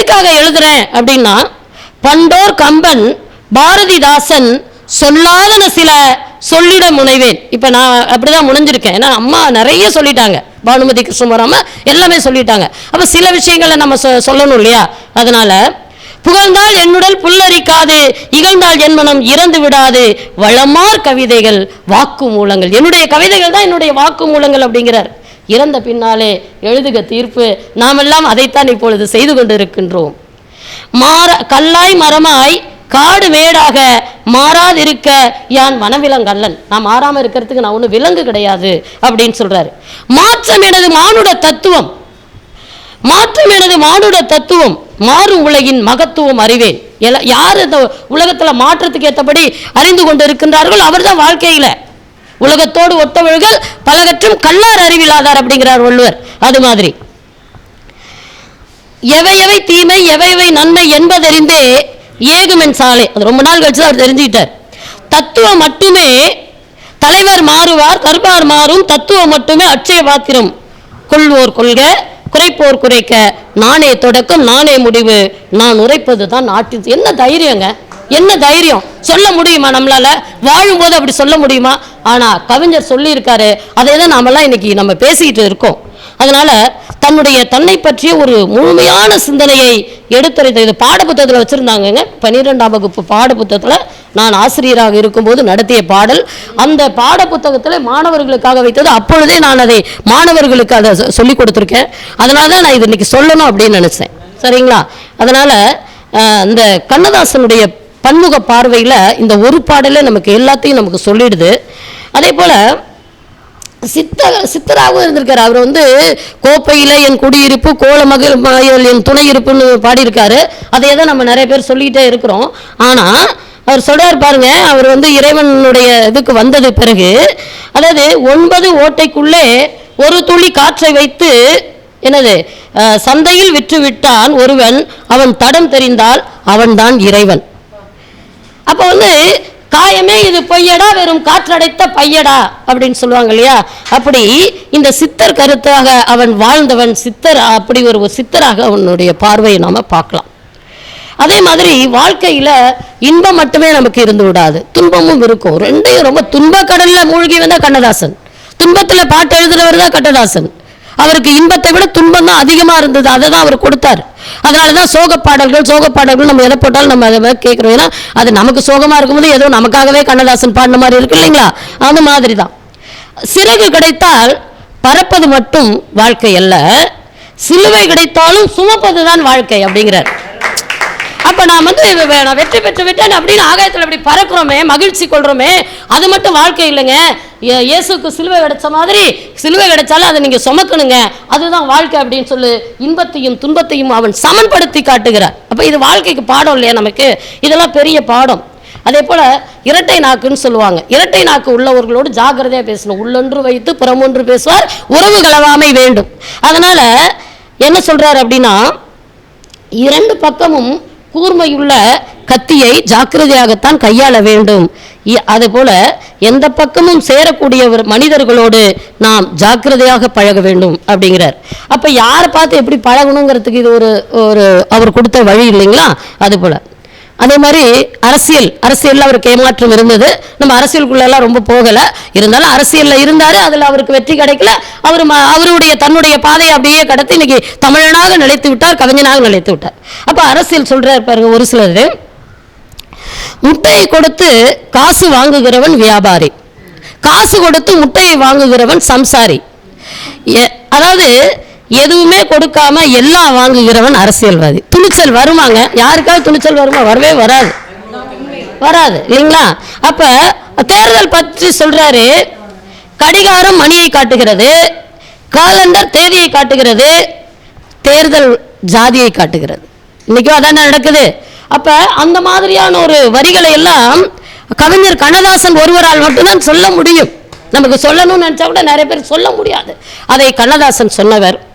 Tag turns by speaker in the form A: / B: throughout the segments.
A: எதுக்காக எழுதுறேன் அப்படின்னா பண்டோர் கம்பன் பாரதிதாசன் சொல்லாதன சில சொல்லிட முனைவேன். இப்போ நான் அப்படிதான் முனைஞ்சிருக்கேன். ஏன்னா அம்மா நிறைய சொல்லிட்டாங்க. பானுமதி கிருஷ்ணபுரம் எல்லாமே சொல்லிட்டாங்க. அப்போ சில விஷயங்களை நம்ம சொ- சொல்லணும் இல்லையா? அதனால புகழ்ந்தால் என்னுடல் புல்லரிக்காது இகழ்ந்தால் என் மனம் இறந்து விடாது வளமார் கவிதைகள் வாக்கு மூலங்கள். என்னுடைய கவிதைகள் தான் என்னுடைய வாக்கு மூலங்கள் அப்படிங்கிறார். இறந்த பின்னாலே எழுதுக தீர்ப்பு. நாமெல்லாம் அதைத்தான் இப்பொழுது செய்து கொண்டிருக்கின்றோம். மாற கல்லாய் மரமாய் காடு மேடாக மாறாதிருக்க யான் வனவிலங்கல்லன். நான் மாறாம இருக்கிறதுக்கு நான் ஒன்றும் விலங்கு கிடையாது அப்படின்னு சொல்றாரு. மாற்றம் எனது மானுட தத்துவம். மாற்றம் எனது மானுட தத்துவம். மாறும் உலகின் மகத்துவம் அறிவேன். எல- யார் இந்த உலகத்தில் மாற்றத்துக்கு ஏற்றபடி அறிந்து கொண்டு இருக்கின்றார்கள் அவர்தான் வாழ்க்கையில. உலகத்தோடு ஒத்தவர்கள் பலகற்றும் கல்லார் அறிவிலாதார் அப்படிங்கிறார் வள்ளுவர். அது மாதிரி. எவை எவை தீமை எவை எவை நன்மை என்பதறிந்தே ஏகுமென் சாலை. அது ரொம்ப நாள் கழிச்சு தான் அவர் தெரிஞ்சுக்கிட்டார். தத்துவம் மட்டுமே தலைவர் மாறுவார் கருப்பார் மாறும் தத்துவம் மட்டுமே அட்சய பாத்திரம். கொள்வோர் கொள்க குறைப்போர் குறைக்க. நானே தொடக்கம் நானே முடிவு. நான் உரைப்பது தான் நாட்டின் என்ன தைரியங்க? என்ன தைரியம்? சொல்ல முடியுமா நம்மளால? வாழும்போது அப்படி சொல்ல முடியுமா? ஆனால் கவிஞர் சொல்லியிருக்காரு அதை தான் நாமெல்லாம் இன்னைக்கு நம்ம பேசிக்கிட்டு இருக்கோம். அதனால் தன்னுடைய தன்னை பற்றிய ஒரு முழுமையான சிந்தனையை எடுத்துரைத்த இது பாடப்புத்தகத்தில் வச்சுருந்தாங்கங்க. பன்னிரெண்டாம் வகுப்பு பாடப்புத்தகத்தில் நான் ஆசிரியராக இருக்கும்போது நடத்திய பாடல். அந்த பாடப்புத்தகத்தில் மாணவர்களுக்காக வைத்தது அப்பொழுதே நான் அதை மாணவர்களுக்கு அதை சொல்லிக் கொடுத்துருக்கேன். அதனால தான் நான் இது இன்றைக்கி சொல்லணும் அப்படின்னு நினச்சேன். சரிங்களா? அதனால் இந்த கண்ணதாசனுடைய பன்முக பார்வையில் இந்த ஒரு பாடலே நமக்கு எல்லாத்தையும் நமக்கு சொல்லிடுது. அதே போல் சித்த சித்தராகவும் இருந்திருக்காரு. அவர் வந்து கோப்பையில் என் குடியிருப்பு கோல மகிழ் மயில் என் துணை இருப்புன்னு பாடியிருக்காரு. அதை தான் நம்ம நிறைய பேர் சொல்லிக்கிட்டே இருக்கிறோம். ஆனால் அவர் சொல்கிறார் பாருங்க அவர் வந்து இறைவனுடைய இதுக்கு வந்தது பிறகு அதாவது ஒன்பது ஓட்டைக்குள்ளே ஒரு துளி காற்றை வைத்து என்னது சந்தையில் விற்று விட்டான் ஒருவன். அவன் தடம் தெரிந்தால் அவன்தான் இறைவன். அப்போ வந்து காயமே இது பொய்யடா வெறும் காற்றடைத்த பையடா அப்படின்னு சொல்லுவாங்க இல்லையா? அப்படி இந்த சித்தர் கருத்தாக அவன் வாழ்ந்தவன் சித்தர் அப்படி ஒரு சித்தராக அவனுடைய பார்வையை நாம பார்க்கலாம். அதே மாதிரி வாழ்க்கையில இன்பம் மட்டுமே நமக்கு இருந்து விடாது. துன்பமும் இருக்கும். ரெண்டையும் ரொம்ப துன்ப கடல்ல மூழ்கி வந்தா கண்ணதாசன். துன்பத்துல பாட்டு எழுதுறவர் தான் கண்ணதாசன். அவருக்கு இன்பத்தை விட துன்பம் தான் அதிகமாக இருந்தது. அதை தான் அவர் கொடுத்தார். அதனால தான் சோக பாடல்கள் சோக பாடல்கள் நம்ம எதை போட்டாலும் நம்ம அதை கேட்குறோம். ஏன்னா அது நமக்கு சோகமாக இருக்கும்போது ஏதோ நமக்காகவே கண்ணதாசன் பாடின மாதிரி இருக்கு இல்லைங்களா? அந்த மாதிரி தான் சிறகு கிடைத்தால் பறப்பது மட்டும் வாழ்க்கை அல்ல. சிலுவை கிடைத்தாலும் சுமப்பது தான் வாழ்க்கை அப்படிங்கிறார். அப்போ நான் வந்து நான் வெற்றி பெற்று விட்டேன் அப்படின்னு ஆகாயத்தில் அப்படி பறக்கிறோமே மகிழ்ச்சி கொள்கிறோமே அது மட்டும் வாழ்க்கை இல்லைங்க. இயேசுக்கு சிலுவை கிடைச்ச மாதிரி சிலுவை கிடைச்சாலும் அதை நீங்கள் சுமக்கணுங்க. அதுதான் வாழ்க்கை அப்படின்னு சொல்லி இன்பத்தையும் துன்பத்தையும் அவன் சமன்படுத்தி காட்டுகிறார். அப்போ இது வாழ்க்கைக்கு பாடம் இல்லையா நமக்கு? இதெல்லாம் பெரிய பாடம். அதே போல இரட்டை நாக்குன்னு சொல்லுவாங்க. இரட்டை நாக்கு உள்ளவர்களோடு ஜாக்கிரதையா பேசணும். உள்ளொன்று வைத்து புறமொன்று பேசுவார். உறவு கலவாமை வேண்டும். அதனால என்ன சொல்றாரு அப்படின்னா இரண்டு பக்கமும் கூர்மையுள்ள கத்தியை ஜாக்கிரதையாகத்தான் கையாள வேண்டும். இ- அதுபோல எந்த பக்கமும் சேரக்கூடிய ஒரு மனிதர்களோடு நாம் ஜாக்கிரதையாக பழக வேண்டும் அப்படிங்கிறார். அப்போ யாரை பார்த்து எப்படி பழகணுங்கிறதுக்கு இது ஒரு ஒரு அவர் கொடுத்த வழி இல்லைங்களா? அதுபோல். அதே மாதிரி அரசியல் அரசியலில் அவருக்கு ஏமாற்றம் இருந்தது. நம்ம அரசியலுக்குள்ளெல்லாம் ரொம்ப போகலை. இருந்தாலும் அரசியலில் இருந்தார் அதில் அவருக்கு வெற்றி கிடைக்கல. அவர் ம- அவருடைய தன்னுடைய பாதையை அப்படியே கடத்தி இன்னைக்கு தமிழனாக நிலைத்து விட்டார் கவிஞனாக நிலைத்து விட்டார். அப்போ அரசியல் சொல்கிறார் பாருங்க ஒரு சிலர். முட்டையை கொடுத்து காசு வாங்குகிறவன் வியாபாரி. காசு கொடுத்து முட்டையை வாங்குகிறவன் சம்சாரி. அதாவது எதுவுமே கொடுக்காம எல்லாம் வாங்குகிறவன் அரசியல்வாதி. துணிச்சல் வருமாங்க. யாருக்காவது துணிச்சல் வருமா? வரவே வராது. வராது. இல்லைங்களா? அப்ப தேர்தல் பற்றி சொல்றாரு. கடிகாரம் மணியை காட்டுகிறது. காலண்டர் தேதியை காட்டுகிறது. தேர்தல் ஜாதியை காட்டுகிறது. இன்னைக்கும் அதானே நடக்குது. அப்ப அந்த மாதிரியான ஒரு வரிகளை எல்லாம் கவிஞர் கண்ணதாசன் ஒருவரால் மட்டும்தான் சொல்ல முடியும். நமக்கு சொல்லணும்னு நினைச்சா கூட நிறைய பேர் சொல்ல முடியாது. அதை கண்ணதாசன் சொன்னவர்.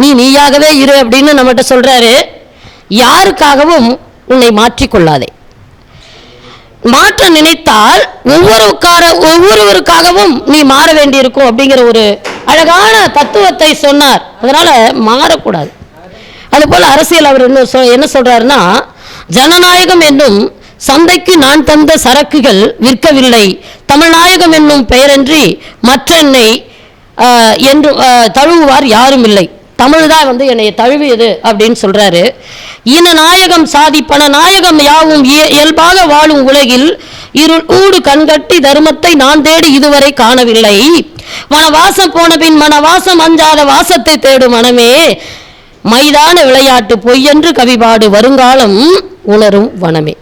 A: நீ நீயாகவே இரு அப்படின்னு நம்மகிட்ட சொல்கிறாரு யாருக்காகவும் உன்னை மாற்றிக்கொள்ளாதே. மாற்ற நினைத்தால் ஒவ்வொருக்கார ஒவ்வொருவருக்காகவும் நீ மாற வேண்டியிருக்கும் அப்படிங்கிற ஒரு அழகான தத்துவத்தை சொன்னார். அதனால் மாறக்கூடாது. அதுபோல் அரசியல் அவர் என்ன சொல் என்ன சொல்கிறாருன்னா ஜனநாயகம் என்னும் சந்தைக்கு நான் தந்த சரக்குகள் விற்கவில்லை. தமிழ்நாயகம் என்னும் பெயரன்றி மற்றென்னை என்று தழுவுவார் யாரும் இல்லை. தமிழ் தான் வந்து என்னை தழுவியது அப்படின்னு சொல்கிறாரு இன நாயகம் சாதி நாயகம் யாவும் இய- இயல்பாக வாழும் உலகில் இருள் ஊடு கண்கட்டி தர்மத்தை நான் தேடி இதுவரை காணவில்லை. வனவாசம் போன பின் மனவாசம் அஞ்சாத வாசத்தை தேடும் மனமே மைதான விளையாட்டு பொய்யென்று கவிபாடு வருங்காலம் உணரும் வனமே.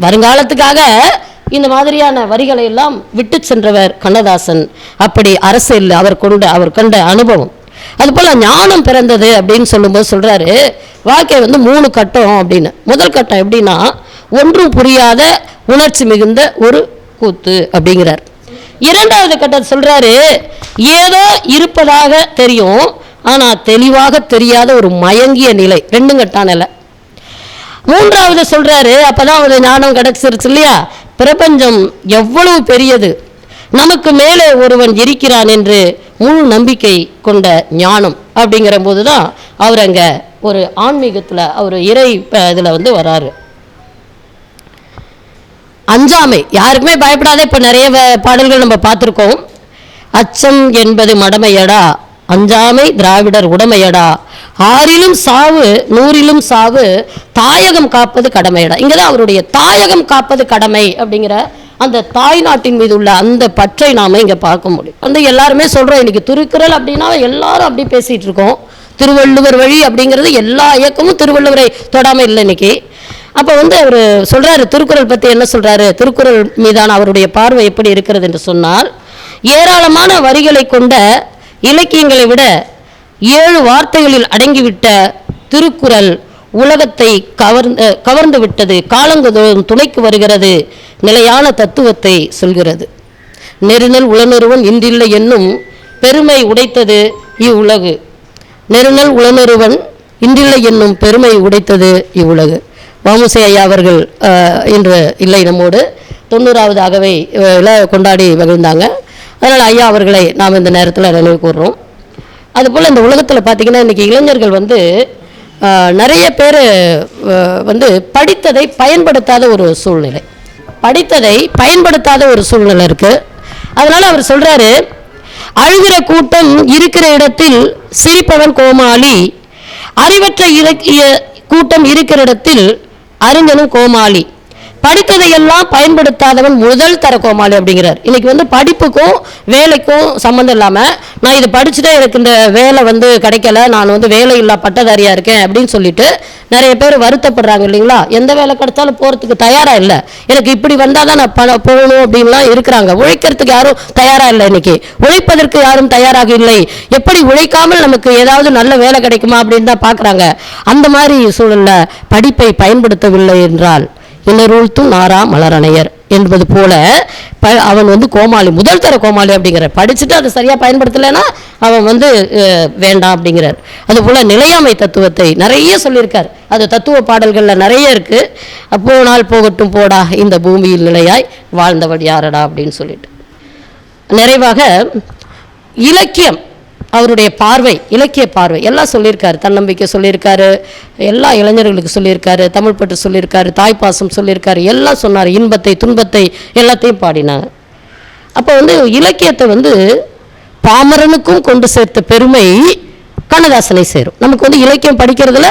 A: வருங்காலத்துக்காக இந்த மாதிரியான வரிகளை எல்லாம் விட்டு சென்றவர் கண்ணதாசன். அப்படி அரசியல் அவர் கொண்ட அவர் கண்ட அனுபவம். அதுபோல ஞானம் பிறந்தது அப்படின்னு சொல்லும்போது சொல்றாரு வாழ்க்கை வந்து மூணு கட்டம் அப்படின்னு. முதல் கட்டம் எப்படின்னா ஒன்றும் புரியாத உணர்ச்சி மிகுந்த ஒரு கூத்து அப்படிங்கிறார். இரண்டாவது கட்டம் சொல்றாரு ஏதோ இருப்பதாக தெரியும் ஆனா தெளிவாக தெரியாத ஒரு மயங்கிய நிலை. ரெண்டும் கட்டான நிலை. மூன்றாவது சொல்றாரு அப்பதான் ஒரு ஞானம் கிடைச்சிருச்சு இல்லையா? பிரபஞ்சம் எவ்வளவு பெரியது. நமக்கு மேலே ஒருவன் இருக்கிறான் என்று முழு நம்பிக்கை கொண்ட ஞானம் அப்படிங்கிற போதுதான் அவர் அங்க ஒரு ஆன்மீகத்துல அவர் இறை இதில் இதுல வந்து வராரு. அஞ்சாமை யாருக்குமே பயப்படாத இப்போ நிறைய பாடல்கள் நம்ம பார்த்துருக்கோம். அச்சம் என்பது மடமையடா அஞ்சாமை திராவிடர் உடமையடா. ஆறிலும் சாவு நூறிலும் சாவு தாயகம் காப்பது கடமையடா. இங்கே தான் அவருடைய தாயகம் காப்பது கடமை அப்படிங்கிற அந்த தாய் நாட்டின் மீது உள்ள அந்த பற்றை நாம இங்கே பார்க்க முடியும். வந்து எல்லாருமே சொல்கிறோம் இன்றைக்கி திருக்குறள் அப்படின்னா எல்லாரும் அப்படி பேசிகிட்டு இருக்கோம். திருவள்ளுவர் வழி அப்படிங்கிறது எல்லா இயக்கமும் திருவள்ளுவரை தொடாமல் இல்லை இன்னைக்கு. அப்போ வந்து அவர் சொல்கிறாரு திருக்குறள் பற்றி என்ன சொல்கிறாரு திருக்குறள் மீதான அவருடைய பார்வை எப்படி இருக்கிறது என்று சொன்னால் ஏராளமான வரிகளை கொண்ட இலக்கியங்களை விட ஏழு வார்த்தைகளில் அடங்கிவிட்ட திருக்குறள் உலகத்தை கவர்ந்து கவர்ந்து விட்டது. காலங்கதோறும் துணைக்கு வருகிறது. நிலையான தத்துவத்தை சொல்கிறது. நெருநல் உளநொருவன் இன்றில்லை என்னும் பெருமை உடைத்தது இவ்வுலகு. நெருநல் உளநொருவன் இன்றில்லை என்னும் பெருமை உடைத்தது இவ்வுலகு. வாமுசை ஐயா அவர்கள் இன்று இல்லை நம்மோடு. தொண்ணூறாவது அகவை கொண்டாடி மகிழ்ந்தாங்க. அதனால் ஐயா அவர்களை நாம் இந்த நேரத்தில் நினைவு கூறுறோம் அதுபோல் இந்த உலகத்தில் பார்த்தீங்கன்னா இன்றைக்கி இளைஞர்கள் வந்து நிறைய பேர் வந்து படித்ததை பயன்படுத்தாத ஒரு சூழ்நிலை. படித்ததை பயன்படுத்தாத ஒரு சூழ்நிலை இருக்குது அதனால் அவர் சொல்கிறாரு அழுகிற கூட்டம் இருக்கிற இடத்தில் சிரிப்பவன் கோமாளி அறிவற்ற இலக்கிய கூட்டம் இருக்கிற இடத்தில் அறிஞனும் கோமாளி. படித்ததையெல்லாம் பயன்படுத்தாதவன் முதல் தர கோமாளி அப்படிங்கிறார். இன்னைக்கு வந்து படிப்புக்கும் வேலைக்கும் சம்மந்தம் இல்லாமல் நான் இதை படிச்சுட்டே எனக்கு இந்த வேலை வந்து கிடைக்கல நான் வந்து வேலை இல்லா பட்டதாரியாக இருக்கேன் அப்படின்னு சொல்லிட்டு நிறைய பேர் வருத்தப்படுறாங்க இல்லைங்களா? எந்த வேலை கிடைச்சாலும் போகிறதுக்கு தயாராக இல்லை. எனக்கு இப்படி வந்தால் தான் நான் பண போகணும் அப்படின்லாம் இருக்கிறாங்க. உழைக்கிறதுக்கு யாரும் தயாராக இல்லை இன்னைக்கு. உழைப்பதற்கு யாரும் தயாராக இல்லை. எப்படி உழைக்காமல் நமக்கு ஏதாவது நல்ல வேலை கிடைக்குமா அப்படின்னு தான் பார்க்குறாங்க அந்த மாதிரி சூழலில் படிப்பை பயன்படுத்தவில்லை என்றால் இன்னொருத்தும் நாரா மலரணையர் என்பது போல ப அவன் வந்து கோமாளி முதல் தர கோமாளி அப்படிங்கிற படிச்சுட்டு அதை சரியாக பயன்படுத்தலைன்னா அவன் வந்து வேண்டாம் அப்படிங்கிறார். அதுபோல் நிலையாமை தத்துவத்தை நிறைய சொல்லியிருக்கார். அது தத்துவ பாடல்களில் நிறைய இருக்குது அப்போ நாள் போகட்டும் போடா இந்த பூமியில் நிலையாய் வாழ்ந்தவள் யாரடா அப்படின்னு சொல்லிட்டு. நிறைவாக இலக்கியம் அவருடைய பார்வை இலக்கிய பார்வை எல்லாம் சொல்லியிருக்காரு. தன்னம்பிக்கை சொல்லியிருக்காரு எல்லா இளைஞர்களுக்கு சொல்லியிருக்காரு தமிழ் பட்டு சொல்லியிருக்காரு தாய்ப்பாசம் சொல்லியிருக்காரு எல்லாம் சொன்னார். இன்பத்தை துன்பத்தை எல்லாத்தையும் பாடினாங்க. அப்போ வந்து இலக்கியத்தை வந்து பாமரனுக்கும் கொண்டு சேர்த்த பெருமை கண்ணதாசனை சேரும். நமக்கு வந்து இலக்கியம் படிக்கிறதுல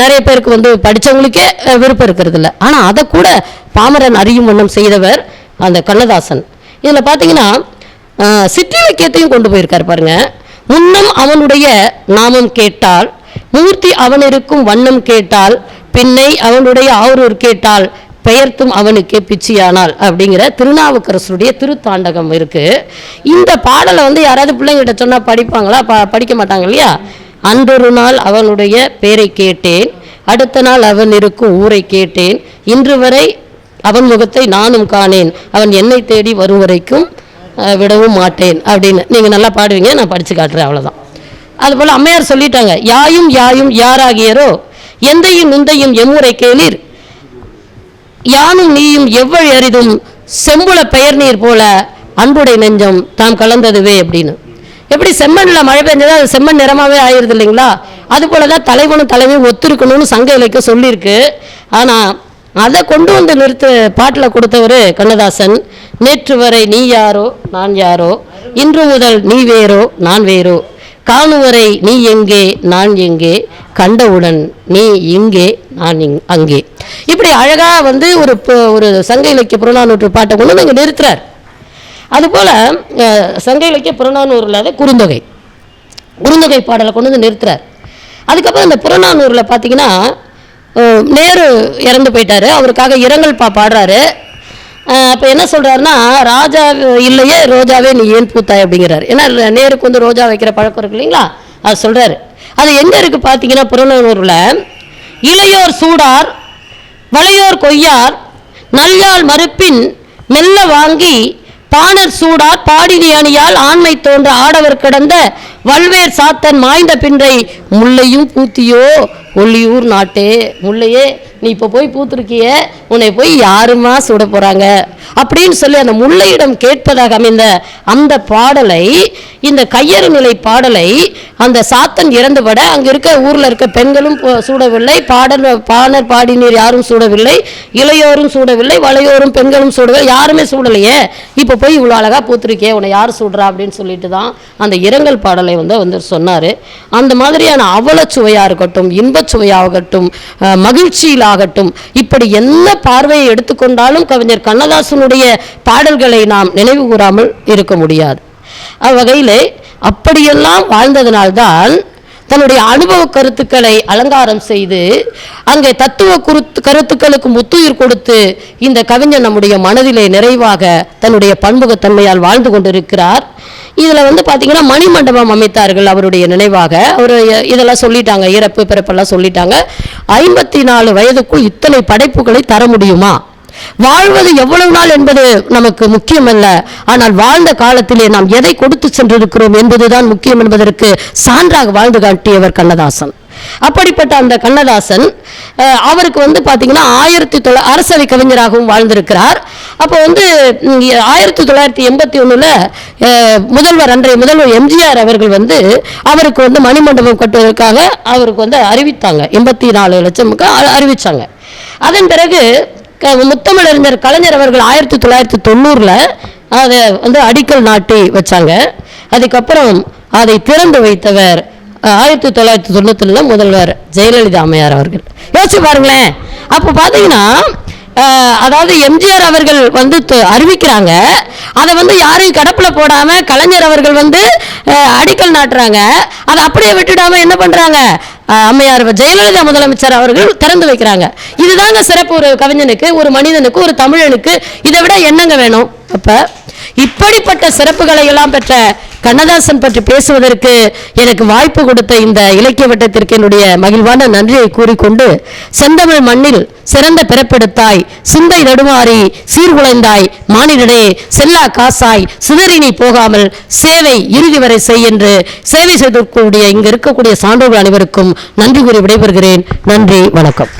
A: நிறைய பேருக்கு வந்து படித்தவங்களுக்கே விருப்பம் இருக்கிறது இல்லை ஆனால் அதை கூட பாமரன் அறியும் வண்ணம் செய்தவர் அந்த கண்ணதாசன். இதில் பார்த்தீங்கன்னா அஹ், சிற்றிலக்கியத்தையும் கொண்டு போயிருக்கார் பாருங்கள் முன்னம் அவனுடைய நாமம் கேட்டால் மூர்த்தி அவனிருக்கும் வண்ணம் கேட்டால் பின்னை அவனுடைய ஆரூர் கேட்டால் பெயர்த்தும் அவனுக்கே பிச்சியானால் அப்படிங்கிற திருநாவுக்கரசருடைய திருத்தாண்டகம் இருக்கு. இந்த பாடலை வந்து யாராவது பிள்ளைங்கிட்ட சொன்னால் படிப்பாங்களா? ப படிக்க மாட்டாங்க இல்லையா? அன்றொரு நாள் அவனுடைய பேரை கேட்டேன் அடுத்த நாள் அவன் இருக்கும் ஊரை கேட்டேன் இன்று வரை அவன் முகத்தை நானும் காணேன் அவன் என்னை தேடி வரும் வரைக்கும் விடவும் மாட்டேன் அப்படின்னு. நீங்கள் நல்லா பாடுவீங்க நான் படித்து காட்டுறேன் அவ்வளோதான் அதுபோல் அம்மையார் சொல்லிட்டாங்க யாயும் யாயும் யாராகியரோ எந்தையும் இந்தையும் எம்முறை கேளீர். யானும் நீயும் எவ்வளவு அரிதும் செம்புல பெயர் நீர் போல அன்புடை நெஞ்சம் தாம் கலந்ததுவே அப்படின்னு. எப்படி செம்மண்ணில் மழை பெஞ்சதா அது செம்மண் நிறமாவே ஆயிருது இல்லைங்களா? அதுபோல தான் தலைவனும் தலைவியும் ஒத்துருக்கணும்னு சங்க இலக்கியம் சொல்லியிருக்கு. ஆனால் அதை கொண்டு வந்து நிறுத்த பாட்டில் கொடுத்தவர் கண்ணதாசன். நேற்று வரை நீ யாரோ நான் யாரோ? இன்று முதல் நீ வேறோ நான் வேறோ? காணுவரை நீ எங்கே நான் எங்கே? கண்டவுடன் நீ இங்கே நான் இங் அங்கே. இப்படி அழகாக வந்து ஒரு ஒரு சங்க இலக்கிய புறநானூற்று பாட்டை கொண்டு வந்து இங்கே நிறுத்துறார். அதுபோல் சங்க இலக்கிய புறநானூறு அதை குறுந்தொகை. குறுந்தொகை பாடலை கொண்டு வந்து நிறுத்துறார். அதுக்கப்புறம் இந்த புறநானூரில் பார்த்தீங்கன்னா நேரு இறந்து போயிட்டாரு. அவருக்காக இரங்கல் பா பாடுறாரு. அப்போ என்ன சொல்கிறாருன்னா ராஜா இல்லையே ரோஜாவே நீ ஏன் பூத்தாய்? அப்படிங்கிறார். ஏன்னா நேருக்கு வந்து ரோஜா வைக்கிற பழக்கம் இருக்கு இல்லைங்களா? அது சொல்கிறாரு அது எங்கே இருக்குது பார்த்தீங்கன்னா புறநூரில் இளையோர் சூடார் வளையோர் கொய்யார் நல்யால் மறுப்பின் மெல்ல வாங்கி பாணர் சூடார் பாடினி அணியால் ஆண்மை தோன்ற ஆடவர் கிடந்த வல்வேர் சாத்தன் மாய்ந்த பின்றை முல்லையும் பூத்தியோ ஒல்லியூர் நாட்டே முல்லையே நீ இப்போ போய் பூத்திருக்கிய உன்னை போய் யாருமா சுட போகிறாங்க அப்படின்னு சொல்லி அந்த முல்லையிடம் கேட்பதாக அமைந்த அந்த பாடலை இந்த கையறு நிலை பாடலை அந்த சாத்தன் இறந்துபட அங்கே இருக்க ஊரில் இருக்க பெண்களும் போ- சூடவில்லை பாடல் பாடர் பாடினீர் யாரும் சூடவில்லை இளையோரும் சூடவில்லை வளையோரும் பெண்களும் சூடவில்லை யாருமே சூடலையே. இப்போ போய் இவ்வளோ அழகாக பூத்திருக்கே உன்னை யார் சூடுறா அப்படின்னு சொல்லிட்டு தான் அந்த இரங்கல் பாடலை வந்து வந்து சொன்னார். அந்த மாதிரியான அவலச்சுவையாக இருக்கட்டும் இன்பச்சுவையாகட்டும் மகிழ்ச்சியிலாகட்டும் இப்படி என்ன பார்வையை எடுத்துக்கொண்டாலும் கவிஞர் கண்ணதாசனுடைய பாடல்களை நாம் நினைவு கூறாமல் இருக்க முடியாது. அவ்வகையிலே அப்படியெல்லாம் வாழ்ந்ததனால்தான் தன்னுடைய அனுபவ கருத்துக்களை அலங்காரம் செய்து அங்கே தத்துவ குருத்து கருத்துக்களுக்கு முத்துயிர் கொடுத்து இந்த கவிஞர் நம்முடைய மனதிலே நிறைவாக தன்னுடைய பன்முகத்தன்மையால் வாழ்ந்து கொண்டிருக்கிறார். இதில் வந்து பார்த்தீங்கன்னா மணிமண்டபம் அமைத்தார்கள் அவருடைய நினைவாக. அவர் இதெல்லாம் சொல்லிட்டாங்க இறப்பு பிறப்பெல்லாம் சொல்லிட்டாங்க. ஐம்பத்தி நாலு வயதுக்குள் இத்தனை படைப்புகளை தர முடியுமா? வாழ்வது எவ்வளவு நாள் என்பது நமக்கு முக்கியமல்ல. ஆனால் வாழ்ந்த காலத்திலே நாம் எதை கொடுத்து சென்றிருக்கிறோம் என்பதுதான் முக்கியம் என்பதற்கு சான்றாக வாழ்ந்து காட்டியவர் கண்ணதாசன். அப்படிப்பட்ட அந்த கண்ணதாசன் அவருக்கு வந்து பார்த்தீங்கன்னா ஆயிரத்தி தொள்ள அரசவை கவிஞராகவும் வாழ்ந்திருக்கிறார். அப்போ வந்து ஆயிரத்தி தொள்ளாயிரத்தி எண்பத்தி ஒன்றில் முதல்வர் அன்றைய முதல்வர் எம்ஜிஆர் அவர்கள் வந்து அவருக்கு வந்து மணிமண்டபம் கட்டுவதற்காக அவருக்கு வந்து அறிவித்தாங்க. எண்பத்தி நாலு லட்சமுக்கு அறிவித்தாங்க அதன் பிறகு க- முத்தமிழறிஞர் கலைஞர் அவர்கள் ஆயிரத்தி தொள்ளாயிரத்தி தொண்ணூறில் அதை வந்து அடிக்கல் நாட்டி வச்சாங்க. அதுக்கப்புறம் அதை திறந்து வைத்தவர் ஆயிரத்தி தொள்ளாயிரத்தி தொண்ணூத்துல முதல்வர் ஜெயலலிதா அம்மையார் அவர்கள். யோசிச்சு பாருங்களேன். அப்போ பார்த்தீங்கன்னா அதாவது எம்ஜிஆர் அவர்கள் வந்து அறிவிக்கிறாங்க. அதை வந்து யாரையும் கடப்பில் போடாமல் கலைஞர் அவர்கள் வந்து அடிக்கல் நாட்டுறாங்க. அதை அப்படியே விட்டுடாமல் என்ன பண்ணுறாங்க அம்மையார் ஜெயலலிதா முதலமைச்சர் அவர்கள் திறந்து வைக்கிறாங்க. இதுதாங்க சிறப்பு ஒரு கவிஞனுக்கு ஒரு மனிதனுக்கு ஒரு தமிழனுக்கு இதை விட என்னங்க வேணும்? அப்போ இப்படிப்பட்ட சிறப்புகளை எல்லாம் பெற்ற கண்ணதாசன் பற்றி பேசுவதற்கு எனக்கு வாய்ப்பு கொடுத்த இந்த இலக்கிய வட்டத்திற்கு என்னுடைய மகிழ்வான நன்றியை கூறிக்கொண்டு செந்தமிழ் மண்ணில் சிறந்த பிறப்பெடுத்தாய் சிந்தை நடுமாறி சீர்குலைந்தாய் மானிடனே செல்லா காசாய் சிதறி நீ போகாமல் சேவை இறுதி வரை செய் என்று சேவை செய்திருக்கக்கூடிய இங்கு இருக்கக்கூடிய சான்றோர்கள் அனைவருக்கும் நன்றி கூறி விடைபெறுகிறேன். நன்றி வணக்கம்.